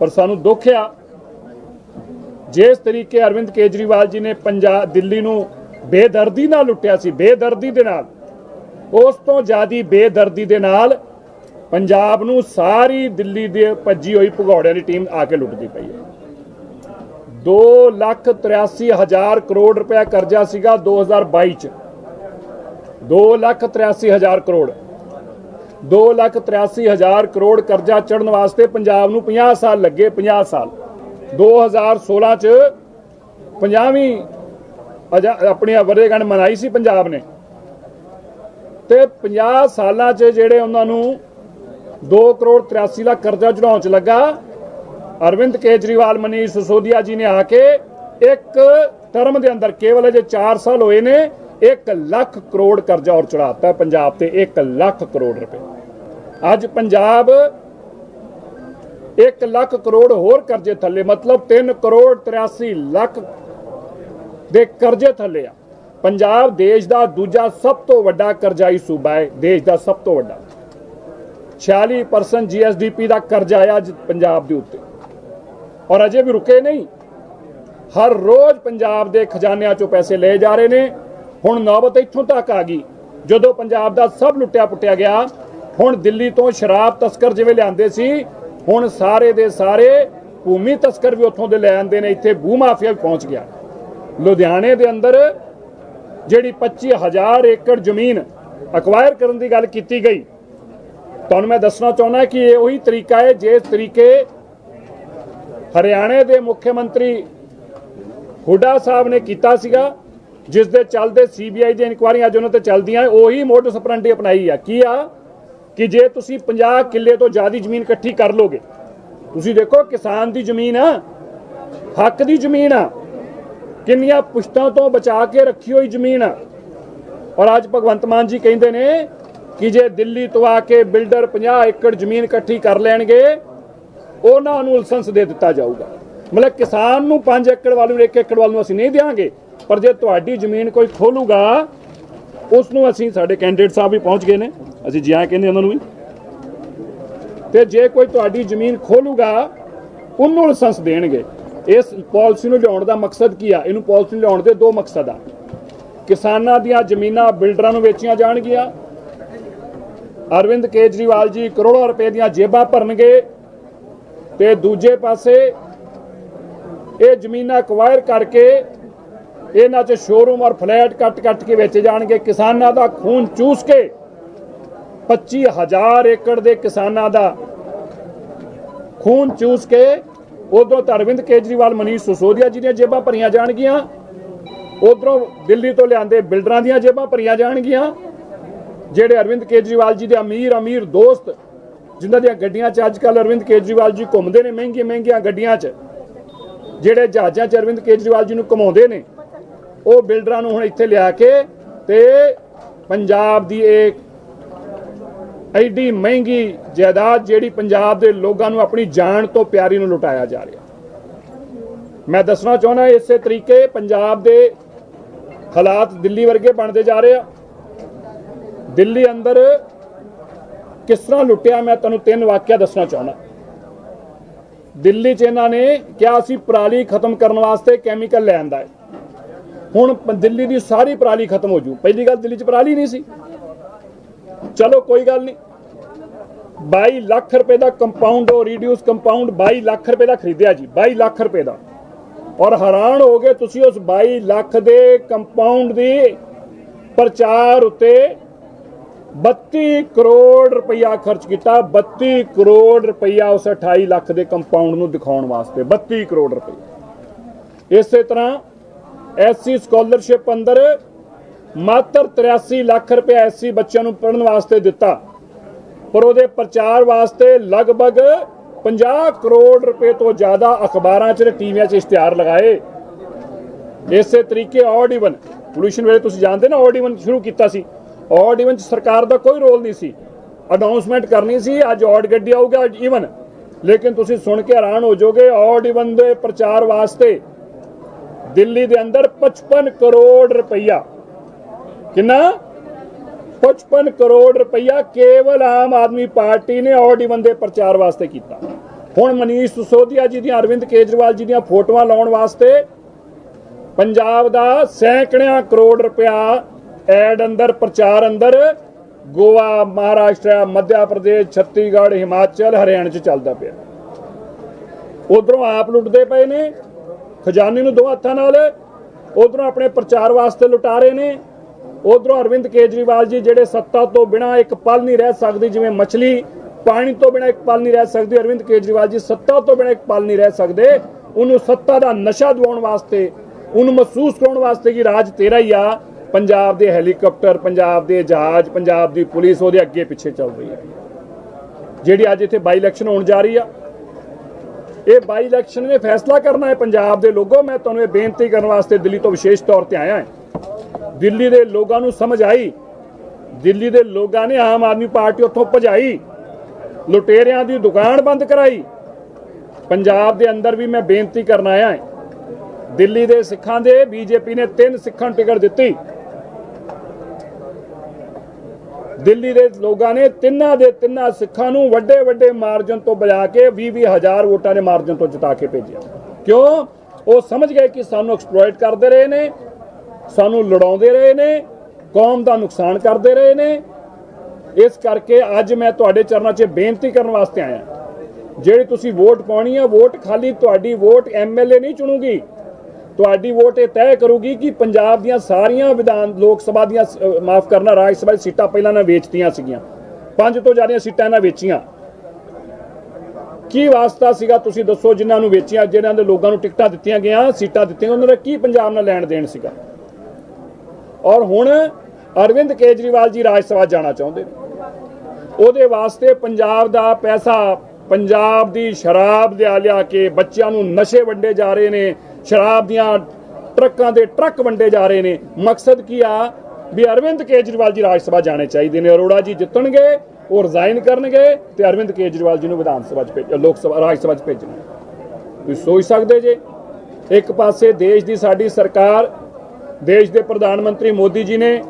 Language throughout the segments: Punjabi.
ਪਰ ਸਾਨੂੰ ਦੁੱਖ ਆ। ਜਿਸ ਤਰੀਕੇ ਅਰਵਿੰਦ ਕੇਜਰੀਵਾਲ ਜੀ ਨੇ ਪੰਜਾਬ ਦਿੱਲੀ ਨੂੰ ਬੇਦਰਦੀ ਨਾਲ ਲੁੱਟਿਆ ਸੀ, ਬੇਦਰਦੀ ਦੇ ਨਾਲ, ਉਸ ਤੋਂ ਜ਼ਿਆਦੀ ਬੇਦਰਦੀ ਦੇ ਨਾਲ ਪੰਜਾਬ ਨੂੰ ਸਾਰੀ ਦਿੱਲੀ ਦੇ ਭੱਜੀ ਹੋਈ ਭਗੌੜਿਆਂ ਦੀ ਟੀਮ ਆ ਕੇ ਲੁੱਟਦੀ ਪਈ ਹੈ। 2 ਲੱਖ 83 ਹਜ਼ਾਰ ਕਰੋੜ ਰੁਪਇਆ ਕਰਜ਼ਾ ਸੀਗਾ 2022 ਚ। 2 ਲੱਖ 83 ਹਜ਼ਾਰ ਕਰੋੜ। 2 ਲੱਖ 83 ਹਜ਼ਾਰ ਕਰੋੜ ਕਰਜ਼ਾ ਚੜਨ ਵਾਸਤੇ ਪੰਜਾਬ ਨੂੰ 50 ਸਾਲ ਲੱਗੇ 50 ਸਾਲ। 2016 ਚ 50ਵੀਂ ਆਪਣੀ ਵਰੇਗੰਢ ਮਨਾਈ ਸੀ ਪੰਜਾਬ ਨੇ। ਤੇ 50 ਸਾਲਾਂ 'ਚ ਜਿਹੜੇ ਉਹਨਾਂ ਨੂੰ 2 ਕਰੋੜ 83 ਲੱਖ ਕਰਜ਼ਾ ਚੜਾਉਣ 'ਚ ਲੱਗਾ, ਅਰਵਿੰਦ ਕੇਜਰੀਵਾਲ, ਮਨੀਸ਼ ਸਿਸੋਦੀਆ ਜੀ ਨੇ ਆ ਕੇ ਇੱਕ ਟਰਮ ਦੇ ਅੰਦਰ ਕੇਵਲ ਅਜੇ 4 ਸਾਲ ਹੋਏ ਨੇ 1 ਲੱਖ ਕਰੋੜ ਕਰਜ਼ਾ ਔਰ ਚੜਾਤਾ ਪੰਜਾਬ ਤੇ 1 ਲੱਖ ਕਰੋੜ ਰੁਪਏ। ਅੱਜ ਪੰਜਾਬ 1 ਲੱਖ ਕਰੋੜ ਹੋਰ ਕਰਜ਼ੇ ਥੱਲੇ, ਮਤਲਬ 3 ਕਰੋੜ 83 ਲੱਖ ਦੇ ਕਰਜ਼ੇ ਥੱਲੇ ਆ। ਪੰਜਾਬ ਦੇਸ਼ ਦਾ ਦੂਜਾ ਸਭ ਤੋਂ ਵੱਡਾ ਕਰਜ਼ਾਈ ਸੂਬਾ ਹੈ, ਦੇਸ਼ ਦਾ ਸਭ ਤੋਂ ਵੱਡਾ। 46% ਜੀਐਸਡੀਪੀ ਦਾ ਕਰਜ਼ਾ ਹੈ ਅੱਜ ਪੰਜਾਬ ਦੇ ਉੱਤੇ। ਔਰ ਅਜੇ ਵੀ ਰੁਕੇ ਨਹੀਂ। ਹਰ ਰੋਜ਼ ਪੰਜਾਬ ਦੇ ਖਜ਼ਾਨਿਆਂ ਚੋਂ ਪੈਸੇ ਲਏ ਜਾ ਰਹੇ ਨੇ। ਹੁਣ ਨੌਬਤ ਇੱਥੋਂ ਤੱਕ ਆ ਗਈ। ਜਦੋਂ ਪੰਜਾਬ ਦਾ ਸਭ ਲੁੱਟਿਆ ਪੁੱਟਿਆ ਗਿਆ, ਹੁਣ ਦਿੱਲੀ ਤੋਂ ਸ਼ਰਾਬ ਤਸਕਰ ਜਿਵੇਂ ਲਿਆਂਦੇ ਸੀ, ਹੁਣ ਸਾਰੇ ਦੇ ਸਾਰੇ ਭੂਮੀ ਤਸਕਰ ਵੀ ਉੱਥੋਂ ਦੇ ਲੈ ਆਂਦੇ ਨੇ, ਇੱਥੇ ਭੂ ਮਾਫੀਆ ਵੀ ਪਹੁੰਚ ਗਿਆ। ਲੁਧਿਆਣੇ ਦੇ ਅੰਦਰ ਜਿਹੜੀ 25000 ਏਕੜ ਜ਼ਮੀਨ ਅਕਵਾਇਰ ਕਰਨ ਦੀ ਗੱਲ ਕੀਤੀ ਗਈ। ਤੁਹਾਨੂੰ ਮੈਂ ਦੱਸਣਾ ਚਾਹੁੰਦਾ ਕਿ ਇਹ ਉਹੀ ਤਰੀਕਾ ਹੈ, ਜਿਸ ਤਰੀਕੇ ਹਰਿਆਣੇ ਦੇ ਮੁੱਖ ਮੰਤਰੀ ਹੁੱਡਾ ਸਾਹਿਬ ਨੇ ਕੀਤਾ ਸੀਗਾ। ਜਿਸ ਦੇ ਚੱਲਦੇ ਸੀਬੀਆਈ ਦੀ ਇਨਕੁਆਇਰੀ ਅੱਜ ਉਹਨਾਂ ਤੇ ਚੱਲਦੀਆਂ ਉਹੀ ਮੋਡਸ ਆਪਰੈਂਡੀ ਅਪਣਾਈ ਆ। ਕੀ ਆ? ਕਿ ਜੇ ਤੁਸੀਂ 50 ਕਿੱਲੇ ਤੋਂ ਜ਼ਿਆਦਾ ਜ਼ਮੀਨ ਇਕੱਠੀ ਕਰ ਲੋਗੇ, ਤੁਸੀਂ ਦੇਖੋ ਕਿਸਾਨ ਦੀ ਜ਼ਮੀਨ ਆ, ਹੱਕ ਦੀ ਜ਼ਮੀਨ ਆ, ਕਿੰਨੀਆਂ ਪੁਸ਼ਤਾਂ ਤੋਂ ਬਚਾ ਕੇ ਰੱਖੀ ਹੋਈ ਜ਼ਮੀਨ ਆ। ਔਰ ਅੱਜ ਭਗਵੰਤ ਮਾਨ ਜੀ ਕਹਿੰਦੇ ਨੇ ਕਿ ਜੇ ਦਿੱਲੀ ਤੋਂ ਆ ਕੇ ਬਿਲਡਰ 50 ਏਕੜ ਜ਼ਮੀਨ ਇਕੱਠੀ ਕਰ ਲੈਣਗੇ, ਉਹਨਾਂ ਨੂੰ ਲਾਇਸੈਂਸ ਦੇ ਦਿੱਤਾ ਜਾਊਗਾ। ਮਤਲਬ ਕਿਸਾਨ ਨੂੰ 5 ਏਕੜ ਵਾਲੇ ਨੂੰ 1 ਏਕੜ ਵਾਲੇ ਨੂੰ ਅਸੀਂ ਨਹੀਂ ਦੇਵਾਂਗੇ ਪਰ ਜੇ ਤੁਹਾਡੀ ਜ਼ਮੀਨ ਕੋਈ ਖੋਲੂਗਾ ਉਸ ਨੂੰ ਅਸੀਂ ਸਾਡੇ ਕੈਂਡੀਡੇਟ ਸਾਹਿਬ ਵੀ ਪਹੁੰਚ ਗਏ ਨੇ। ਅਸੀਂ ਜੀ ਕਹਿੰਦੇ ਉਹਨਾਂ ਨੂੰ ਵੀ। ਤੇ ਜੇ ਕੋਈ ਤੁਹਾਡੀ ਜ਼ਮੀਨ ਖੋਲੂਗਾ, ਉਹਨੂੰ ਲਾਇਸੈਂਸ ਦੇਣਗੇ। ਇਸ ਪਾਲਿਸੀ ਨੂੰ ਲਿਆਉਣ ਦਾ ਮਕਸਦ ਕੀ ਆ? ਇਹਨੂੰ ਪਾਲਿਸੀ ਨੂੰ ਲਿਆਉਣ ਦੇ ਦੋ ਮਕਸਦ ਆ। ਕਿਸਾਨਾਂ ਦੀਆਂ ਜ਼ਮੀਨਾਂ ਬਿਲਡਰਾਂ ਨੂੰ ਵੇਚੀਆਂ ਜਾਣਗੀਆਂ। ਅਰਵਿੰਦ ਕੇਜਰੀਵਾਲ ਜੀ ਕਰੋੜਾਂ ਰੁਪਏ ਦੀਆਂ ਜੇਬਾਂ ਭਰਨਗੇ। ਤੇ ਦੂਜੇ ਪਾਸੇ ਇਹ ਜ਼ਮੀਨਾਂ ਅਕਵਾਇਰ ਕਰਕੇ ਇਹਨਾਂ 'ਚ ਸ਼ੋਰੂਮ ਔਰ ਫਲੈਟ ਕੱਟ-ਕੱਟ ਕੇ ਵੇਚੇ ਜਾਣਗੇ। ਕਿਸਾਨਾਂ ਦਾ ਖੂਨ ਚੂਸ ਕੇ 25000 ਏਕੜ ਦੇ ਕਿਸਾਨਾਂ ਦਾ ਖੂਨ ਚੂਸ ਕੇ ਉਧਰੋਂ ਅਰਵਿੰਦ ਕੇਜਰੀਵਾਲ, ਮਨੀਸ਼ ਸਿਸੋਦੀਆ ਜੀ ਦੀਆਂ ਜੇਬਾਂ ਭਰੀਆਂ ਜਾਣਗੀਆਂ। ਉਧਰੋਂ ਦਿੱਲੀ ਤੋਂ ਲਿਆਂਦੇ ਬਿਲਡਰਾਂ ਦੀਆਂ ਜੇਬਾਂ ਭਰੀਆਂ ਜਾਣਗੀਆਂ। ਜਿਹੜੇ ਅਰਵਿੰਦ ਕੇਜਰੀਵਾਲ ਜੀ ਦੇ ਅਮੀਰ ਅਮੀਰ ਦੋਸਤ, ਜਿਨ੍ਹਾਂ ਦੀਆਂ ਗੱਡੀਆਂ 'ਚ ਅੱਜ ਕੱਲ ਅਰਵਿੰਦ ਕੇਜਰੀਵਾਲ ਜੀ ਘੁੰਮਦੇ ਨੇ ਮਹਿੰਗੀਆਂ ਮਹਿੰਗੀਆਂ ਗੱਡੀਆਂ 'ਚ। ਜਿਹੜੇ ਜਹਾਜ਼ਾਂ 'ਚ ਅਰਵਿੰਦ ਕੇਜਰੀਵਾਲ ਜੀ ਨੂੰ ਘੁਮਾਉਂਦੇ ਨੇ ਉਹ ਬਿਲਡਰਾਂ ਨੂੰ ਹੁਣ ਇੱਥੇ ਲਿਆ ਕੇ ਤੇ ਪੰਜਾਬ ਦੀ ਇਹ ਐਡੀ ਮਹਿੰਗੀ ਜਾਇਦਾਦ ਜਿਹੜੀ ਪੰਜਾਬ ਦੇ ਲੋਕਾਂ ਨੂੰ ਆਪਣੀ ਜਾਨ ਤੋਂ ਪਿਆਰੀ ਨੂੰ ਲੁਟਾਇਆ ਜਾ ਰਿਹਾ। ਮੈਂ ਦੱਸਣਾ ਚਾਹੁੰਦਾ ਇਸੇ ਤਰੀਕੇ ਪੰਜਾਬ ਦੇ ਹਾਲਾਤ ਦਿੱਲੀ ਵਰਗੇ ਬਣਦੇ ਜਾ ਰਹੇ ਆ। ਦਿੱਲੀ ਅੰਦਰ ਕਿਸ ਤਰ੍ਹਾਂ ਲੁੱਟਿਆ ਮੈਂ ਤੁਹਾਨੂੰ ਤਿੰਨ ਵਾਕਿਆ ਦੱਸਣਾ ਚਾਹੁੰਦਾ। ਦਿੱਲੀ 'ਚ ਇਹਨਾਂ ਨੇ ਕਿਹਾ ਸੀ ਪਰਾਲੀ ਖਤਮ ਕਰਨ ਵਾਸਤੇ ਕੈਮੀਕਲ ਲੈ ਆਂਦਾ ਹੈ। ਹੁਣ ਦਿੱਲੀ ਦੀ ਸਾਰੀ ਪਰਾਲੀ ਖਤਮ ਹੋ ਜੂ। ਪਹਿਲੀ ਗੱਲ ਦਿੱਲੀ 'ਚ ਪਰਾਲੀ ਨਹੀਂ ਸੀ। ਚਲੋ ਕੋਈ ਗੱਲ ਨਹੀਂ। 22 ਲੱਖ ਰੁਪਏ ਦਾ ਕੰਪਾਊਂਡ ਉਹ ਰੀਡਿਊਸ ਕੰਪਾਊਂਡ 22 ਲੱਖ ਰੁਪਏ ਦਾ ਖਰੀਦਿਆ ਜੀ 22 ਲੱਖ ਰੁਪਏ ਦਾ। ਔਰ ਹੈਰਾਨ ਹੋ ਗਏ ਤੁਸੀਂ ਉਸ 22 ਲੱਖ ਦੇ ਕੰਪਾਊਂਡ ਦੀ ਪ੍ਰਚਾਰ ਉੱਤੇ 32 ਕਰੋੜ ਰੁਪਇਆ ਖਰਚ ਕੀਤਾ। 32 ਕਰੋੜ ਰੁਪਇਆ ਉਸ 28 ਲੱਖ ਦੇ ਕੰਪਾਊਂਡ ਨੂੰ ਦਿਖਾਉਣ ਵਾਸਤੇ। 32 ਕਰੋੜ ਰੁਪਏ ਇਸੇ ਤਰ੍ਹਾਂ ਐਸਸੀ ਸਕਾਲਰਸ਼ਿਪ ਅੰਦਰ ਮਾਤਰ 83 ਲੱਖ ਰੁਪਏ ਐਸਸੀ ਬੱਚਿਆਂ ਨੂੰ ਪੜ੍ਹਨ ਵਾਸਤੇ ਦਿੱਤਾ। ਪਰ ਉਹਦੇ ਪ੍ਰਚਾਰ ਵਾਸਤੇ ਲਗਭਗ 50 ਕਰੋੜ ਰੁਪਏ ਤੋਂ ਜ਼ਿਆਦਾ ਅਖਬਾਰਾਂ 'ਚ ਤੇ ਟੀਵੀਆਂ 'ਚ ਇਸ਼ਤਿਹਾਰ ਲਗਾਏ। ਇਸੇ ਤਰੀਕੇ ਆਡ ਇਵਨ ਪੋਲੂਸ਼ਨ ਵੇਲੇ ਤੁਸੀਂ ਜਾਣਦੇ ਨਾ ਆਡ ਇਵਨ ਸ਼ੁਰੂ ਕੀਤਾ ਸੀ। ਆਡ ਇਵਨ 'ਚ ਸਰਕਾਰ ਦਾ ਕੋਈ ਰੋਲ ਨਹੀਂ ਸੀ। ਅਨਾਉਂਸਮੈਂਟ ਕਰਨੀ ਸੀ, ਅੱਜ ਆਡ ਗੱਡੀ ਆਊਗਾ, ਅੱਜ ਇਵਨ ਲੇਕਿਨ ਤੁਸੀਂ ਸੁਣ ਕੇ ਹੈਰਾਨ ਹੋ ਜਾਓਗੇ ਆਡ ਇਵਨ ਦੇ ਪ੍ਰਚਾਰ ਵਾਸਤੇ ਦਿੱਲੀ ਦੇ ਅੰਦਰ 55 ਕਰੋੜ ਰੁਪਈਆ। ਕਿੰਨਾ? 55 ਕਰੋੜ ਰੁਪਈਆ ਕੇਵਲ ਆਮ ਆਦਮੀ ਪਾਰਟੀ ਨੇ ਆਡ ਇਵਨ ਪ੍ਰਚਾਰ ਵਾਸਤੇ ਕੀਤਾ। ਹੁਣ ਮਨੀਸ਼ ਸਿਸੋਦੀਆ ਜੀ ਦੀਆਂ, ਅਰਵਿੰਦ ਕੇਜਰੀਵਾਲ ਜੀ ਦੀਆਂ ਫੋਟੋਆਂ ਲਾਉਣ ਵਾਸਤੇ ਪੰਜਾਬ ਦਾ ਸੈਂਕੜਿਆਂ ਕਰੋੜ ਰੁਪਇਆ ਐਡ ਅੰਦਰ, ਪ੍ਰਚਾਰ ਅੰਦਰ ਗੋਆ, ਮਹਾਰਾਸ਼ਟਰ, ਮੱਧ ਪ੍ਰਦੇਸ਼, ਛੱਤੀਸਗੜ੍ਹ, ਹਿਮਾਚਲ, ਹਰਿਆਣਾ 'ਚ ਚੱਲਦਾ ਪਿਆ। ਉਧਰੋਂ ਆਪ ਲੁੱਟਦੇ ਪਏ ਨੇ। ਖਜ਼ਾਨੇ ਨੂੰ ਦੋ ਹੱਥਾਂ ਨਾਲ ਉਧਰੋਂ ਆਪਣੇ ਪ੍ਰਚਾਰ ਵਾਸਤੇ ਲੁਟਾ ਰਹੇ ਨੇ। ਉਧਰੋਂ ਅਰਵਿੰਦ ਕੇਜਰੀਵਾਲ ਜੀ ਜਿਹੜੇ ਸੱਤਾ ਤੋਂ ਬਿਨਾ ਇੱਕ ਪਲ ਨਹੀਂ ਰਹਿ ਸਕਦੇ, ਜਿਵੇਂ ਮੱਛਲੀ ਪਾਣੀ ਤੋਂ ਬਿਨਾ ਇੱਕ ਪਲ ਨਹੀਂ ਰਹਿ ਸਕਦੀ, ਅਰਵਿੰਦ ਕੇਜਰੀਵਾਲ ਜੀ ਸੱਤਾ ਤੋਂ ਬਿਨਾ ਇੱਕ ਪਲ ਨਹੀਂ ਰਹਿ ਸਕਦੇ, ਉਹਨੂੰ ਸੱਤਾ ਦਾ ਨਸ਼ਾ ਦਿਵਾਉਣ ਵਾਸਤੇ, ਉਹਨੂੰ ਮਹਿਸੂਸ ਕਰਾਉਣ ਵਾਸਤੇ ਕਿ ਰਾਜ ਤੇਰਾ ਹੀ ਆ। ਪੰਜਾਬ ਦੇ ਹੈਲੀਕਾਪਟਰ, ਪੰਜਾਬ ਦੇ ਜਹਾਜ਼, ਪੰਜਾਬ ਦੀ ਪੁਲਿਸ ਉਹਦੇ ਅੱਗੇ ਪਿੱਛੇ ਚੱਲ ਰਹੀ ਹੈ। ਜਿਹੜੀ ਅੱਜ ਇੱਥੇ ਬਾਈ ਇਲੈਕਸ਼ਨ ਹੋਣ ਜਾ ਰਹੀ ਆ ਇਹ ਬਾਈ ਇਲੈਕਸ਼ਨ ਨੇ ਫੈਸਲਾ ਕਰਨਾ ਹੈ ਪੰਜਾਬ ਦੇ ਲੋਕੋ ਮੈਂ ਤੁਹਾਨੂੰ ਇਹ ਬੇਨਤੀ ਕਰਨ ਵਾਸਤੇ ਦਿੱਲੀ ਤੋਂ ਵਿਸ਼ੇਸ਼ ਤੌਰ ਤੇ ਆਇਆ ਹਾਂ। ਦਿੱਲੀ ਦੇ ਲੋਕਾਂ ਨੂੰ ਸਮਝ ਆਈ। ਦਿੱਲੀ ਦੇ ਲੋਕਾਂ ਨੇ ਆਮ ਆਦਮੀ ਪਾਰਟੀ ਉੱਥੋਂ ਭਜਾਈ। ਲੁਟੇਰਿਆਂ ਦੀ ਦੁਕਾਨ ਬੰਦ ਕਰਾਈ। ਪੰਜਾਬ ਦੇ ਅੰਦਰ ਵੀ ਮੈਂ ਬੇਨਤੀ ਕਰਨ ਆਇਆ ਹਾਂ। ਦਿੱਲੀ ਦੇ ਸਿੱਖਾਂ ਦੇ, ਬੀਜੇਪੀ ਨੇ ਤਿੰਨ ਸਿੱਖਾਂ ਨੂੰ ਟਿਕਟ ਦਿੱਤੀ। ਦਿੱਲੀ ਦੇ ਲੋਕਾਂ ਨੇ ਤਿੰਨਾਂ ਦੇ ਤਿੰਨਾਂ ਸਿੱਖਾਂ ਨੂੰ ਵੱਡੇ ਵੱਡੇ ਮਾਰਜਨ ਤੋਂ ਬਜਾ ਕੇ 20 ਹਜ਼ਾਰ ਵੋਟਾਂ ਦੇ ਮਾਰਜਨ ਤੋਂ ਜਿਤਾ ਕੇ ਭੇਜਿਆ। ਕਿਉਂ? ਉਹ ਸਮਝ ਗਏ ਕਿ ਸਾਨੂੰ ਐਕਸਪਲੋਇਟ ਕਰਦੇ ਰਹੇ ਨੇ, ਸਾਨੂੰ ਲੜਾਉਂਦੇ ਰਹੇ ਨੇ, ਕੌਮ ਦਾ ਨੁਕਸਾਨ ਕਰਦੇ ਰਹੇ ਨੇ। ਇਸ ਕਰਕੇ ਅੱਜ ਮੈਂ ਤੁਹਾਡੇ ਚਰਨਾਂ 'ਚ ਬੇਨਤੀ ਕਰਨ ਵਾਸਤੇ ਆਇਆ। ਜਿਹੜੀ ਤੁਸੀਂ ਵੋਟ ਪਾਉਣੀ ਆ, ਵੋਟ ਖਾਲੀ ਤੁਹਾਡੀ ਵੋਟ ਐਮਐਲਏ ਨਹੀਂ ਚੁਣੂਗੀ। ਤੁਹਾਡੀ ਵੋਟ ਇਹ ਤੈਅ ਕਰੂਗੀ ਕਿ ਪੰਜਾਬ ਦੀਆਂ ਸਾਰੀਆਂ ਵਿਧਾਨ ਲੋਕ ਸਭਾ ਦੀਆਂ ਮਾਫ ਕਰਨਾ, ਰਾਜ ਸਭਾ ਦੀ ਸੀਟਾਂ ਪਹਿਲਾਂ ਨਾ ਵੇਚਤੀਆਂ ਸੀਗੀਆਂ। ਪੰਜ ਤੋਂ ਜ਼ਿਆਦਾ ਸੀਟਾਂ ਇਹਨਾਂ ਵੇਚੀਆਂ। ਕੀ ਵਾਸਤਾ ਸੀਗਾ ਤੁਸੀਂ ਦੱਸੋ ਜਿਨ੍ਹਾਂ ਨੂੰ ਵੇਚੀਆਂ ਜਿਹਨਾਂ ਦੇ ਲੋਕਾਂ ਨੂੰ ਟਿਕਟਾਂ ਦਿੱਤੀਆਂ ਗਿਆ ਸੀਟਾਂ ਦਿੱਤੀਆਂ, ਉਹਨਾਂ ਦਾ ਕੀ ਪੰਜਾਬ ਨਾਲ ਲੈਣ ਦੇਣ ਸੀਗਾ? ਔਰ ਹੁਣ ਅਰਵਿੰਦ ਕੇਜਰੀਵਾਲ ਜੀ ਰਾਜ ਸਭਾ ਜਾਣਾ ਚਾਹੁੰਦੇ ਨੇ। ਉਹਦੇ ਵਾਸਤੇ ਪੰਜਾਬ ਦਾ ਪੈਸਾ, ਪੰਜਾਬ ਦੀ ਸ਼ਰਾਬ ਦੇ ਆ ਲਿਆ ਕੇ ਬੱਚਿਆਂ ਨੂੰ ਨਸ਼ੇ ਵੰਡੇ ਜਾ ਰਹੇ ਨੇ ਸ਼ਰਾਬ ਦੀਆਂ ਟਰੱਕਾਂ ਦੇ ਟਰੱਕ ਵੰਡੇ ਜਾ ਰਹੇ ਨੇ। ਮਕਸਦ ਕੀ ਆ? ਵੀ ਅਰਵਿੰਦ ਕੇਜਰੀਵਾਲ ਜੀ ਰਾਜ ਸਭਾ ਜਾਣੇ ਚਾਹੀਦੇ ਨੇ। ਅਰੋੜਾ ਜੀ ਜਿੱਤਣਗੇ, ਉਹ ਰਿਜ਼ਾਈਨ ਕਰਨਗੇ ਤੇ ਅਰਵਿੰਦ ਕੇਜਰੀਵਾਲ ਜੀ ਨੂੰ ਵਿਧਾਨ ਸਭਾ ਚ ਭੇਜ ਲੋਕ ਸਭਾ, ਰਾਜ ਸਭਾ ਚ ਭੇਜਣਗੇ। ਤੁਸੀਂ ਸੋਚ ਸਕਦੇ ਜੇ? ਇੱਕ ਪਾਸੇ ਦੇਸ਼ ਦੀ ਸਾਡੀ ਸਰਕਾਰ, ਦੇਸ਼ ਦੇ ਪ੍ਰਧਾਨ ਮੰਤਰੀ ਮੋਦੀ ਜੀ ਨੇ,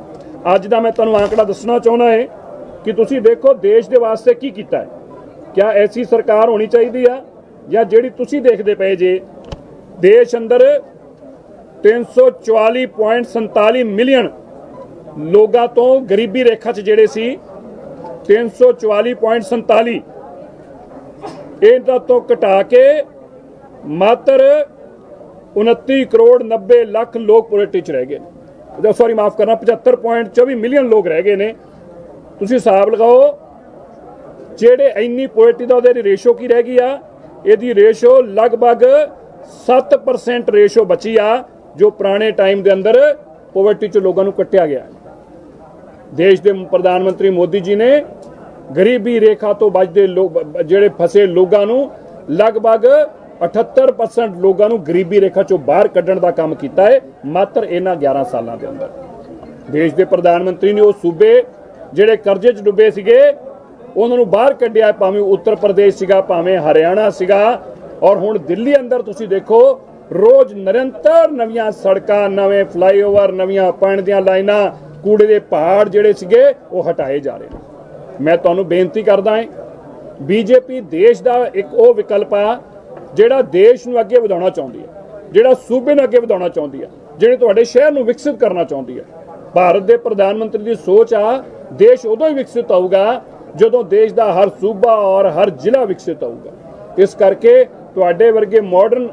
ਅੱਜ ਦਾ ਮੈਂ ਤੁਹਾਨੂੰ ਆંકੜਾ ਦੱਸਣਾ ਚਾਹੁੰਦਾ ਹੈ ਕਿ ਤੁਸੀਂ ਦੇਖੋ ਦੇਸ਼ ਦੇ ਵਾਸਤੇ ਕੀ ਕੀਤਾ ਹੈ। ਕਿਆ ਐਸੀ ਸਰਕਾਰ ਹੋਣੀ ਚਾਹੀਦੀ ਆ ਜਾਂ ਜਿਹੜੀ ਤੁਸੀਂ ਦੇਖਦੇ ਪਏ ਜੇ ਦੇਸ਼ ਅੰਦਰ 344.47 ਮਿਲੀਅਨ ਲੋਕਾਂ ਤੋਂ ਗਰੀਬੀ ਰੇਖਾ 'ਚ ਜਿਹੜੇ ਸੀ 344.47 ਇਹਨਾਂ ਤੋਂ ਘਟਾ ਕੇ ਮਾਤਰ 29 ਕਰੋੜ 90 ਲੱਖ ਲੋਕ ਪੋਵਰਟੀ 'ਚ ਰਹਿ ਗਏ ਨੇ ਸੌਰੀ ਮਾਫ ਕਰਨਾ 75.24 ਮਿਲੀਅਨ ਲੋਕ ਰਹਿ ਗਏ ਨੇ ਤੁਸੀਂ ਹਿਸਾਬ ਲਗਾਓ ਜਿਹੜੇ ਇੰਨੀ ਪੋਵਰਟੀ ਦਾ ਉਹਦੇ ਰੇਸ਼ੋ ਕੀ ਰਹਿ ਗਈ ਆ ਇਹਦੀ ਰੇਸ਼ੋ ਲਗਭਗ 7% ਰੇਸ਼ੋ ਬਚੀ ਆ, ਜੋ ਪੁਰਾਣੇ ਟਾਈਮ ਦੇ ਅੰਦਰ ਪੋਵਰਟੀ ਚ ਲੋਕਾਂ ਨੂੰ ਕੱਟਿਆ ਗਿਆ। ਦੇਸ਼ ਦੇ ਪ੍ਰਧਾਨ ਮੰਤਰੀ ਮੋਦੀ ਜੀ ਨੇ ਗਰੀਬੀ ਰੇਖਾ ਤੋਂ ਬਚਦੇ ਲੋਕ ਜਿਹੜੇ ਫਸੇ ਲੋਕਾਂ ਨੂੰ ਲਗਭਗ 78% ਲੋਕਾਂ ਨੂੰ ਗਰੀਬੀ ਰੇਖਾ ਚੋਂ ਬਾਹਰ ਕੱਢਣ ਦਾ ਕੰਮ ਕੀਤਾ ਹੈ, ਮਾਤਰ ਇਹਨਾਂ 11 ਸਾਲਾਂ ਦੇ ਅੰਦਰ। ਦੇਸ਼ ਦੇ ਪ੍ਰਧਾਨ ਮੰਤਰੀ ਨੇ ਉਹ ਸੂਬੇ ਜਿਹੜੇ ਕਰਜ਼ੇ 'ਚ ਡੁੱਬੇ ਸੀਗੇ, ਉਹਨਾਂ ਨੂੰ ਬਾਹਰ ਕੱਢਿਆ ਭਾਵੇਂ ਉੱਤਰ ਪ੍ਰਦੇਸ਼ ਸੀਗਾ, ਭਾਵੇਂ ਹਰਿਆਣਾ ਸੀਗਾ। ਔਰ ਹੁਣ ਦਿੱਲੀ ਅੰਦਰ ਤੁਸੀਂ ਦੇਖੋ, ਰੋਜ਼ ਨਿਰੰਤਰ ਨਵੀਆਂ ਸੜਕਾਂ, ਨਵੇਂ ਫਲਾਈਓਵਰ ਨਵੀਆਂ ਪਾਣੀ ਦੀਆਂ ਲਾਈਨਾਂ, ਕੂੜੇ ਦੇ ਪਹਾੜ ਜਿਹੜੇ ਸੀਗੇ, ਉਹ ਹਟਾਏ ਜਾ ਰਹੇ ਨੇ। ਮੈਂ ਤੁਹਾਨੂੰ ਬੇਨਤੀ ਕਰਦਾ ਹਾਂ, ਬੀਜੇਪੀ ਦੇਸ਼ ਦਾ ਇੱਕ ਉਹ ਵਿਕਲਪ ਆ, ਜਿਹੜਾ ਦੇਸ਼ ਨੂੰ ਅੱਗੇ ਵਧਾਉਣਾ ਚਾਹੁੰਦੀ ਹੈ, ਜਿਹੜਾ ਸੂਬੇ ਨੂੰ ਅੱਗੇ ਵਧਾਉਣਾ ਚਾਹੁੰਦੀ ਹੈ, ਜਿਹੜੇ ਤੁਹਾਡੇ ਸ਼ਹਿਰ ਨੂੰ ਵਿਕਸਿਤ ਕਰਨਾ ਚਾਹੁੰਦੀ ਹੈ। ਭਾਰਤ ਦੇ ਪ੍ਰਧਾਨ ਮੰਤਰੀ ਦੀ ਸੋਚ ਆ, ਦੇਸ਼ ਉਦੋਂ ਹੀ ਵਿਕਸਿਤ ਹੋਊਗਾ ਜਦੋਂ ਦੇਸ਼ ਦਾ ਹਰ ਸੂਬਾ ਔਰ ਹਰ ਜ਼ਿਲ੍ਹਾ ਵਿਕਸਿਤ ਹੋਊਗਾ। ਇਸ ਕਰਕੇ ਤੁਹਾਡੇ ਵਰਗੇ ਮਾਡਰਨ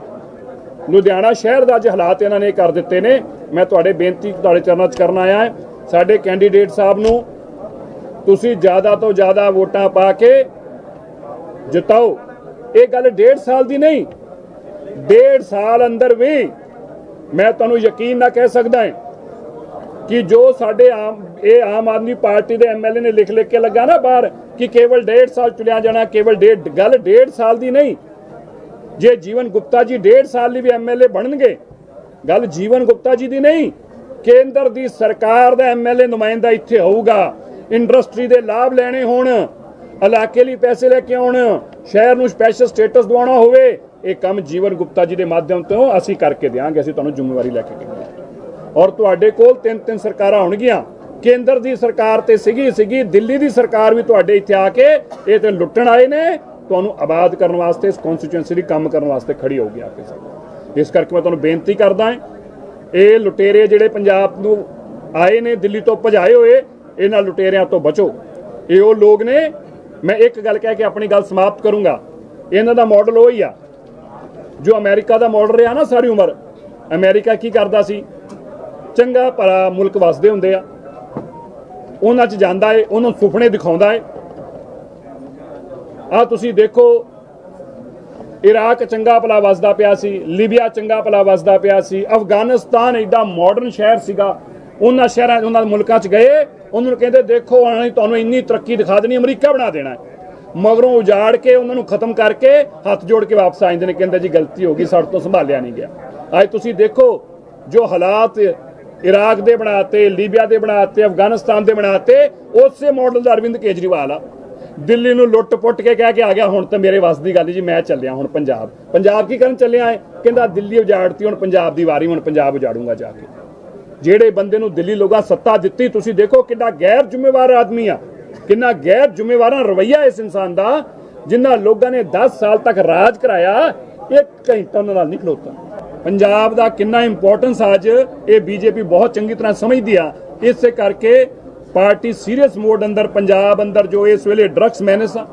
ਲੁਧਿਆਣਾ ਸ਼ਹਿਰ ਦਾ ਅੱਜ ਹਾਲਾਤ ਇਹਨਾਂ ਨੇ ਕਰ ਦਿੱਤੇ ਨੇ। ਮੈਂ ਤੁਹਾਡੇ ਬੇਨਤੀ ਤੁਹਾਡੇ ਚਰਨਾਂ 'ਚ ਕਰਨ ਆਇਆ ਸਾਡੇ ਕੈਂਡੀਡੇਟ ਸਾਹਿਬ ਨੂੰ ਤੁਸੀਂ ਜ਼ਿਆਦਾ ਤੋਂ ਜ਼ਿਆਦਾ ਵੋਟਾਂ ਪਾ ਕੇ ਜਿਤਾਓ। ਇਹ ਗੱਲ ਡੇਢ ਸਾਲ ਦੀ ਨਹੀਂ, ਡੇਢ ਸਾਲ ਅੰਦਰ ਵੀ ਮੈਂ ਤੁਹਾਨੂੰ ਯਕੀਨ ਨਾ ਕਹਿ ਸਕਦਾ ਹਾਂ ਕਿ ਜੋ ਸਾਡੇ ਆਮ, ਇਹ ਆਮ ਆਦਮੀ ਪਾਰਟੀ ਦੇ ਐਮਐਲਏ ਨੇ ਲਿਖ ਲਿਖ ਕੇ ਲੱਗਾ ਨਾ ਬਾਹਰ ਕਿ ਕੇਵਲ ਡੇਢ ਸਾਲ ਚੁਣਿਆ ਜਾਣਾ, ਕੇਵਲ ਡੇਢ, ਗੱਲ ਡੇਢ ਸਾਲ ਦੀ ਨਹੀਂ ਜੇ ਜੀਵਨ ਗੁਪਤਾ ਜੀ ਡੇਢ ਸਾਲ ਲਈ ਵੀ ਐਮਐਲਏ ਬਣਨਗੇ, ਗੱਲ ਜੀਵਨ ਗੁਪਤਾ ਜੀ ਦੀ ਨਹੀਂ, ਕੇਂਦਰ ਦੀ ਸਰਕਾਰ ਦਾ ਐਮਐਲਏ ਨੁਮਾਇੰਦਾ ਇੱਥੇ ਹੋਊਗਾ। ਇੰਡਸਟਰੀ ਦੇ ਲਾਭ ਲੈਣੇ ਹੋਣ, ਇਲਾਕੇ ਲਈ ਪੈਸੇ ਲੈ ਕੇ ਆਉਣ, ਸ਼ਹਿਰ ਨੂੰ ਸਪੈਸ਼ਲ ਸਟੇਟਸ ਦਿਵਾਉਣਾ ਹੋਵੇ, ਇਹ ਕੰਮ ਜੀਵਨ ਗੁਪਤਾ ਜੀ ਦੇ ਮਾਧਿਅਮ ਤੋਂ ਅਸੀਂ ਕਰਕੇ ਦੇਵਾਂਗੇ ਅਸੀਂ ਤੁਹਾਨੂੰ ਜ਼ਿੰਮੇਵਾਰੀ ਲੈ ਕੇ ਦਿੰਦੇ ਔਰ ਤੁਹਾਡੇ ਕੋਲ ਤਿੰਨ ਤਿੰਨ ਸਰਕਾਰਾਂ ਹੋਣਗੀਆਂ, ਕੇਂਦਰ ਦੀ ਸਰਕਾਰ ਤੇ ਸੀਗੀ ਸੀਗੀ, ਦਿੱਲੀ ਦੀ ਸਰਕਾਰ ਵੀ ਤੁਹਾਡੇ ਇੱਥੇ ਆ ਕੇ ਇਹ ਤੇ ਲੁੱਟਣ ਆਏ ਨੇ ਤੁਹਾਨੂੰ ਆਬਾਦ ਕਰਨ ਵਾਸਤੇ, ਇਸ ਕਨਸਟੀਚੁਐਂਸੀ ਲਈ ਕੰਮ ਕਰਨ ਵਾਸਤੇ ਖੜੀ ਹੋਊਗੀ ਆ ਕੇ ਇਸ ਕਰਕੇ ਮੈਂ ਤੁਹਾਨੂੰ ਬੇਨਤੀ ਕਰਦਾ ਹਾਂ, ਇਹ ਲੁਟੇਰੇ ਜਿਹੜੇ ਪੰਜਾਬ ਨੂੰ ਆਏ ਨੇ, ਦਿੱਲੀ ਤੋਂ ਭਜਾਏ ਹੋਏ, ਇਹਨਾਂ ਲੁਟੇਰਿਆਂ ਤੋਂ ਬਚੋ। ਇਹ ਉਹ ਲੋਕ ਨੇ, ਮੈਂ ਇੱਕ ਗੱਲ ਕਹਿ ਕੇ ਆਪਣੀ ਗੱਲ ਸਮਾਪਤ ਕਰੂੰਗਾ। ਇਹਨਾਂ ਦਾ ਮਾਡਲ ਉਹ ਹੀ ਆ। ਜੋ ਅਮਰੀਕਾ ਦਾ ਮਾਡਲ ਰਿਹਾ ਨਾ ਸਾਰੀ ਉਮਰ, ਅਮਰੀਕਾ ਕੀ ਕਰਦਾ ਸੀ? ਚੰਗਾ ਭਲਾ ਮੁਲਕ ਵਸਦੇ ਹੁੰਦੇ ਆ। ਉਹਨਾਂ 'ਚ ਜਾਂਦਾ ਏ, ਉਹਨਾਂ ਨੂੰ ਸੁਪਨੇ ਦਿਖਾਉਂਦਾ ਏ। ਆ ਤੁਸੀਂ ਦੇਖੋ, ਇਰਾਕ ਚੰਗਾ ਭਲਾ ਵਸਦਾ ਪਿਆ ਸੀ, ਲੀਬੀਆ ਚੰਗਾ ਭਲਾ ਵਸਦਾ ਪਿਆ ਸੀ, ਅਫਗਾਨਿਸਤਾਨ ਐਡਾ ਮਾਡਰਨ ਸ਼ਹਿਰ ਸੀਗਾ। ਉਹਨਾਂ ਸ਼ਹਿਰਾਂ, ਉਹਨਾਂ ਮੁਲਕਾਂ 'ਚ ਗਏ, ਉਹਨਾਂ ਨੂੰ ਕਹਿੰਦੇ, ਦੇਖੋ, ਉਹਨਾਂ ਨੇ ਤੁਹਾਨੂੰ ਇੰਨੀ ਤਰੱਕੀ ਦਿਖਾ ਦੇਣੀ, ਅਮਰੀਕਾ ਬਣਾ ਦੇਣਾ ਮਗਰੋਂ ਉਜਾੜ ਕੇ ਉਹਨਾਂ ਨੂੰ ਖਤਮ ਕਰਕੇ ਹੱਥ ਜੋੜ ਕੇ ਵਾਪਸ ਆ ਜਾਂਦੇ ਨੇ, ਕਹਿੰਦੇ ਜੀ ਗਲਤੀ ਹੋ ਗਈ, ਸਾਡੇ ਤੋਂ ਸੰਭਾਲਿਆ ਨਹੀਂ ਗਿਆ। ਅੱਜ ਤੁਸੀਂ ਦੇਖੋ, ਜੋ ਹਾਲਾਤ ਇਰਾਕ ਦੇ ਬਣਾਤੇ, ਲੀਬੀਆ ਦੇ ਬਣਾਤੇ, ਅਫਗਾਨਿਸਤਾਨ ਦੇ ਬਣਾਤੇ, ਉਸੇ ਮਾਡਲ ਦਾ ਅਰਵਿੰਦ ਕੇਜਰੀਵਾਲ ਆ। ਦਿੱਲੀ ਨੂੰ ਲੁੱਟ-ਪੁੱਟ ਕੇ ਕਹਿ ਕੇ ਆ ਗਿਆ, ਹੁਣ ਤਾਂ ਮੇਰੇ ਵੱਸ ਦੀ ਗੱਲ ਜੀ, ਮੈਂ ਚੱਲਿਆ ਹੁਣ ਪੰਜਾਬ। ਪੰਜਾਬ ਕੀ ਕਰਨ ਚੱਲਿਆ ਹੈ ਕਹਿੰਦਾ ਦਿੱਲੀ ਉਜਾੜਤੀ, ਹੁਣ ਪੰਜਾਬ ਦੀ ਵਾਰੀ, ਹੁਣ ਪੰਜਾਬ ਉਜਾੜੂੰਗਾ ਜਾ ਕੇ। ਜਿਹੜੇ ਬੰਦੇ ਨੂੰ ਦਿੱਲੀ ਲੋਕਾਂ ਸੱਤਾ ਦਿੱਤੀ, ਤੁਸੀਂ ਦੇਖੋ ਕਿੰਨਾ ਗੈਰ ਜ਼ਿੰਮੇਵਾਰ ਆਦਮੀ ਆ। ਕਿੰਨਾ ਗੈਰ ਜ਼ਿੰਮੇਵਾਰਾਂ ਰਵਈਆ ਇਸ ਇਨਸਾਨ ਦਾ ਜਿਨ੍ਹਾਂ ਲੋਕਾਂ ਨੇ 10 ਸਾਲ ਤੱਕ ਰਾਜ ਕਰਾਇਆ, ਇੱਕ ਘੰਟਾ ਉਹਨਾਂ ਨਾਲ ਨਹੀਂ ਖਲੋਤਾ। ਪੰਜਾਬ ਦਾ ਕਿੰਨਾ ਇੰਪੋਰਟੈਂਸ ਅੱਜ ਇਹ ਬੀਜੇਪੀ ਬਹੁਤ ਚੰਗੀ ਤਰ੍ਹਾਂ ਸਮਝਦੀ ਆ। ਇਸੇ ਕਰਕੇ ਪਾਰਟੀ ਸੀਰੀਅਸ ਮੋਡ ਅੰਦਰ, ਪੰਜਾਬ ਅੰਦਰ ਜੋ ਇਸ ਵੇਲੇ ਡਰੱਗਸ ਮੈਨਸ ਆ,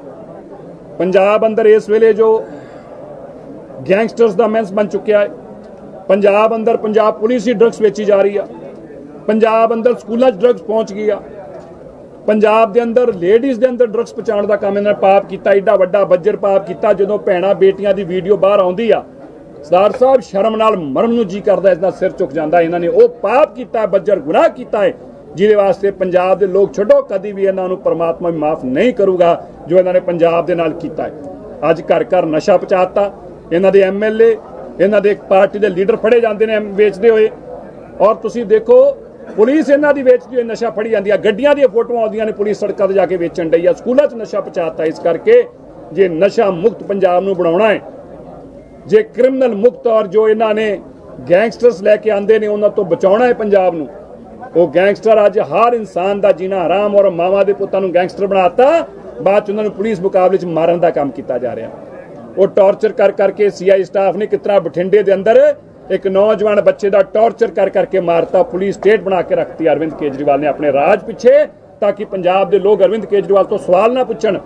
ਪੰਜਾਬ ਅੰਦਰ ਇਸ ਵੇਲੇ ਜੋ ਗੈਂਗਸਟਰਸ ਦਾ ਮੈਨਸ ਬਣ ਚੁੱਕਿਆ ਹੈ, ਪੰਜਾਬ ਅੰਦਰ ਪੰਜਾਬ ਪੁਲਿਸ ਹੀ ਡਰੱਗਸ ਵੇਚੀ ਜਾ ਰਹੀ ਆ, ਪੰਜਾਬ ਅੰਦਰ ਸਕੂਲਾਂ 'ਚ ਡਰੱਗਸ ਪਹੁੰਚ ਗਈ ਆ, ਪੰਜਾਬ ਦੇ ਅੰਦਰ ਲੇਡੀਜ਼ ਦੇ ਅੰਦਰ ਡਰੱਗਸ ਪਹੁੰਚਾਉਣ ਦਾ ਕੰਮ ਇਹਨਾਂ ਨੇ ਪਾਪ ਕੀਤਾ, ਏਡਾ ਵੱਡਾ ਬੱਜਰ ਪਾਪ ਕੀਤਾ, ਜਦੋਂ ਭੈਣਾਂ ਬੇਟੀਆਂ ਦੀ ਵੀਡੀਓ ਬਾਹਰ ਆਉਂਦੀ ਆ, ਸਰਦਾਰ ਸਾਹਿਬ ਸ਼ਰਮ ਨਾਲ ਮਰਨ ਨੂੰ ਜੀ ਕਰਦਾ ਇਸ ਦਾ ਸਿਰ ਝੁਕ ਜਾਂਦਾ, ਇਹਨਾਂ ਨੇ ਉਹ ਪਾਪ ਕੀਤਾ, ਬੱਜਰ ਗੁਨਾਹ ਕੀਤਾ ਹੈ ਜਿਹਦੇ ਵਾਸਤੇ ਪੰਜਾਬ ਦੇ ਲੋਕ ਛੱਡੋ, ਕਦੀ ਵੀ ਇਹਨਾਂ ਨੂੰ ਪਰਮਾਤਮਾ ਵੀ ਮਾਫ ਨਹੀਂ ਕਰੂਗਾ ਜੋ ਇਹਨਾਂ ਨੇ ਪੰਜਾਬ ਦੇ ਨਾਲ ਕੀਤਾ ਹੈ। ਅੱਜ ਘਰ ਘਰ ਨਸ਼ਾ ਪਹੁੰਚਾਤਾ, ਇਹਨਾਂ ਦੇ ਐਮਐਲਏ ਇਹਨਾਂ ਦੇ ਪਾਰਟੀ ਦੇ ਲੀਡਰ ਫੜੇ ਜਾਂਦੇ ਨੇ, ਵੇਚਦੇ ਹੋਏ। ਔਰ ਤੁਸੀਂ ਦੇਖੋ, ਪੁਲਿਸ ਇਹਨਾਂ ਦੀ ਵੇਚਦੀ ਹੋਈ ਨਸ਼ਾ ਫੜੀ ਜਾਂਦੀ ਆ, ਗੱਡੀਆਂ ਦੀਆਂ ਫੋਟੋਆਂ ਆਉਂਦੀਆਂ ਨੇ, ਪੁਲਿਸ ਸੜਕਾਂ ਤੇ ਜਾ ਕੇ ਵੇਚਣ ਡਈ ਆ। ਸਕੂਲਾਂ 'ਚ ਨਸ਼ਾ ਪਹੁੰਚਾਤਾ ਇਸ ਕਰਕੇ ਜੇ ਨਸ਼ਾ ਮੁਕਤ ਪੰਜਾਬ ਨੂੰ ਬਣਾਉਣਾ ਹੈ, ਜੇ ਕ੍ਰਿਮੀਨਲ ਮੁਕਤ ਔਰ ਜੋ ਇਹਨਾਂ ਨੇ ਗੈਂਗਸਟਰਸ ਲੈ ਕੇ ਆਂਦੇ ਨੇ, ਉਹਨਾਂ ਤੋਂ ਬਚਾਉਣਾ ਹੈ ਪੰਜਾਬ ਨੂੰ। ਉਹ ਗੈਂਗਸਟਰ ਅੱਜ ਹਰ ਇਨਸਾਨ ਦਾ ਜੀਣਾ ਹਰਾਮ ਔਰ ਮਾਵਾਂ ਦੇ ਪੁੱਤਾਂ ਨੂੰ ਗੈਂਗਸਟਰ ਬਣਾਤਾ। ਬਾਅਦ ਚ ਉਹਨਾਂ ਨੂੰ ਪੁਲਿਸ ਮੁਕਾਬਲੇ ਚ ਮਾਰਨ ਦਾ ਕੰਮ ਕੀਤਾ ਜਾ ਰਿਹਾ। ਉਹ ਟੌਰਚਰ ਕਰ ਕਰਕੇ ਸੀਆਈ ਸਟਾਫ ਨੇ ਕਿਤਨਾ ਬਠਿੰਡੇ ਦੇ ਅੰਦਰ ਇੱਕ ਨੌਜਵਾਨ ਬੱਚੇ ਦਾ ਟੌਰਚਰ ਕਰ ਕਰਕੇ ਮਾਰਤਾ। ਪੁਲਿਸ ਸਟੇਟ ਬਣਾ ਕੇ ਰੱਖਤੀ। ਅਰਵਿੰਦ ਕੇਜਰੀਵਾਲ ਨੇ ਆਪਣੇ ਰਾਜ ਪਿੱਛੇ ਤਾਂ ਕਿ ਪੰਜਾਬ ਦੇ ਲੋਕ ਅਰਵਿੰਦ ਕੇਜਰੀਵਾਲ ਤੋਂ ਸਵਾਲ ਨਾ ਪੁੱਛਣ,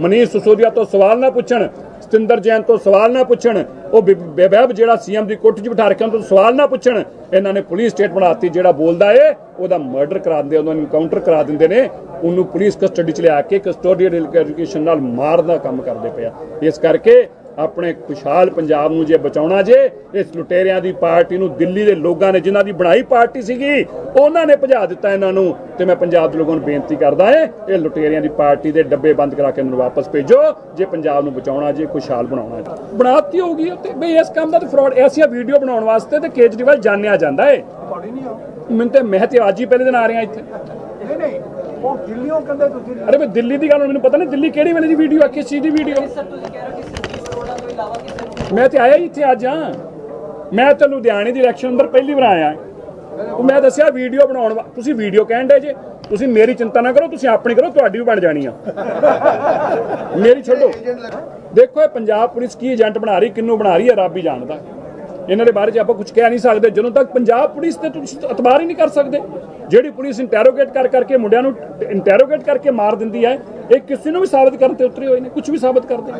ਮਨੀਸ਼ ਸਿਸੋਦੀਆ ਤੋਂ ਸਵਾਲ ਨਾ ਪੁੱਛਣ ਸਤਿੰਦਰ ਜੈਨ ਤੋਂ ਸਵਾਲ ਨਾ ਪੁੱਛਣ, ਉਹ ਬੇਬੈਬ ਜਿਹੜਾ ਸੀਐਮ ਦੀ ਕੋਠੀ 'ਚ ਬਿਠਾ ਰੱਖਿਆ ਉਹਨਾਂ ਤੋਂ ਸਵਾਲ ਨਾ ਪੁੱਛਣ, ਇਹਨਾਂ ਨੇ ਪੁਲਿਸ ਸਟੇਟ ਬਣਾਤੀ ਜਿਹੜਾ ਬੋਲਦਾ ਏ, ਉਹਦਾ ਮਰਡਰ ਕਰਾ ਦਿੰਦੇ ਉਹਨਾਂ ਨੂੰ ਇਨਕਾਊਂਟਰ ਕਰਾ ਦਿੰਦੇ ਨੇ, ਉਹਨੂੰ ਪੁਲਿਸ ਕਸਟਡੀ 'ਚ ਲਿਆ ਕੇ ਕਸਟੋਡੀਅਲ ਐਜੂਕੇਸ਼ਨ ਨਾਲ ਮਾਰਨ ਦਾ ਕੰਮ ਕਰਦੇ ਪਿਆ ਇਸ ਕਰਕੇ ਆਪਣੇ ਖੁਸ਼ਹਾਲ ਪੰਜਾਬ ਨੂੰ ਜੇ ਬਚਾਉਣਾ ਜੇ ਇਸ ਲੁਟੇਰਿਆਂ ਦੀ ਪਾਰਟੀ ਨੂੰ ਦਿੱਲੀ ਦੇ ਲੋਕਾਂ ਨੇ ਜਿਨ੍ਹਾਂ ਦੀ ਬਣਾਈ ਪਾਰਟੀ ਸੀਗੀ ਉਹਨਾਂ ਨੇ ਭਜਾ ਦਿੱਤਾ ਇਹਨਾਂ ਨੂੰ। ਤੇ ਮੈਂ ਪੰਜਾਬ ਦੇ ਲੋਕਾਂ ਨੂੰ ਬੇਨਤੀ ਕਰਦਾ ਹਾਂ ਇਹ ਲੁਟੇਰਿਆਂ ਦੀ ਪਾਰਟੀ ਦੇ ਡੱਬੇ ਬੰਦ ਕਰਾ ਕੇ ਇਹਨਾਂ ਨੂੰ ਵਾਪਸ ਭੇਜੋ ਜੇ ਪੰਜਾਬ ਨੂੰ ਬਚਾਉਣਾ ਜੇ ਖੁਸ਼ਹਾਲ ਬਣਾਉਣਾ ਜੇ। ਬਣਾਤੀ ਹੋਊਗੀ ਤੇ ਬਈ ਇਸ ਕੰਮ ਦਾ ਤਾਂ ਫਰਾਡ ਐਸੀਆਂ ਵੀਡੀਓ ਬਣਾਉਣ ਵਾਸਤੇ ਤੇ ਕੇਜਰੀਵਾਲ ਜਾਣਿਆ ਜਾਂਦਾ ਏ। ਤੁਹਾਡੀ ਨਹੀਂ ਆ ਮੈਨੂੰ ਤੇ ਮੈਂ ਤੇ ਅੱਜ ਹੀ ਪਹਿਲੇ ਦਿਨ ਆ ਰਿਹਾ ਇੱਥੇ। ਨਹੀਂ ਨਹੀਂ ਉਹ ਦਿੱਲੀੋਂ ਕਹਿੰਦੇ ਤੁਸੀਂ ਅਰੇ ਬਈ ਦਿੱਲੀ ਦੀ ਗੱਲ ਮੈਨੂੰ ਪਤਾ ਨਹੀਂ ਦਿੱਲੀ ਕਿਹੜੀ ਵੇਲੇ ਦੀ ਵੀਡੀਓ ਆ ਕਿਸ ਚੀਜ਼ ਦੀ ਵੀਡੀਓ ਸਰ ਤੁਸੀਂ ਕਹਿ ਰਹੇ ਹੋ ਕਿ ਸਰਵਿਸ ਕਰੋੜਾਂ ਤੋਂ ਇਲਾਵਾ ਕਿਸੇ ਨੂੰ ਮੈਂ ਤੇ ਆਇਆ ਹੀ ਇੱਥੇ ਅੱਜ ਆ ਮੈਂ ਤਾਂ ਲੁਧਿਆਣੇ ਦੀ ਇਲੈਕਸ਼ਨ ਅੰਦਰ ਪਹਿਲੀ ਵਾਰ ਆਇਆ। ਉਹ ਮੈਂ ਦੱਸਿਆ ਵੀਡੀਓ ਬਣਾਉਣ ਵਾ- ਤੁਸੀਂ ਵੀਡੀਓ ਕਹਿਣ ਦੇ ਜੇ। ਤੁਸੀਂ ਮੇਰੀ ਚਿੰਤਾ ਨਾ ਕਰੋ, ਤੁਸੀਂ ਆਪਣੀ ਕਰੋ, ਤੁਹਾਡੀ ਵੀ ਬਣ ਜਾਣੀ ਆ। ਮੇਰੀ ਛੱਡੋ। ਦੇਖੋ ਇਹ ਪੰਜਾਬ ਪੁਲਿਸ ਕੀ ਏਜੰਟ ਬਣਾ ਰਹੀ ਕਿੰਨੂੰ ਬਣਾ ਰਹੀ ਹੈ, ਰੱਬ ਹੀ ਜਾਣਦਾ। ਇਹਨਾਂ ਦੇ ਬਾਰੇ 'ਚ ਆਪਾਂ ਕੁਝ ਕਹਿ ਨਹੀਂ ਸਕਦੇ। ਜਦੋਂ ਤੱਕ ਪੰਜਾਬ ਪੁਲਿਸ ਤੇ ਤੁਸੀਂ ਇਤਬਾਰ ਹੀ ਨਹੀਂ ਕਰ ਸਕਦੇ। ਜਿਹੜੀ ਪੁਲਿਸ ਇੰਟਰੋਗੇਟ ਕਰ ਕਰਕੇ ਮੁੰਡਿਆਂ ਨੂੰ ਇੰਟਰੋਗੇਟ ਕਰਕੇ ਮਾਰ ਦਿੰਦੀ ਹੈ, ਇਹ ਕਿਸੇ ਨੂੰ ਵੀ ਸਾਬਤ ਕਰਨ ਤੇ ਉਤਰੇ ਹੋਏ ਨੇ ਕੁਝ ਵੀ ਸਾਬਤ ਕਰਦੇ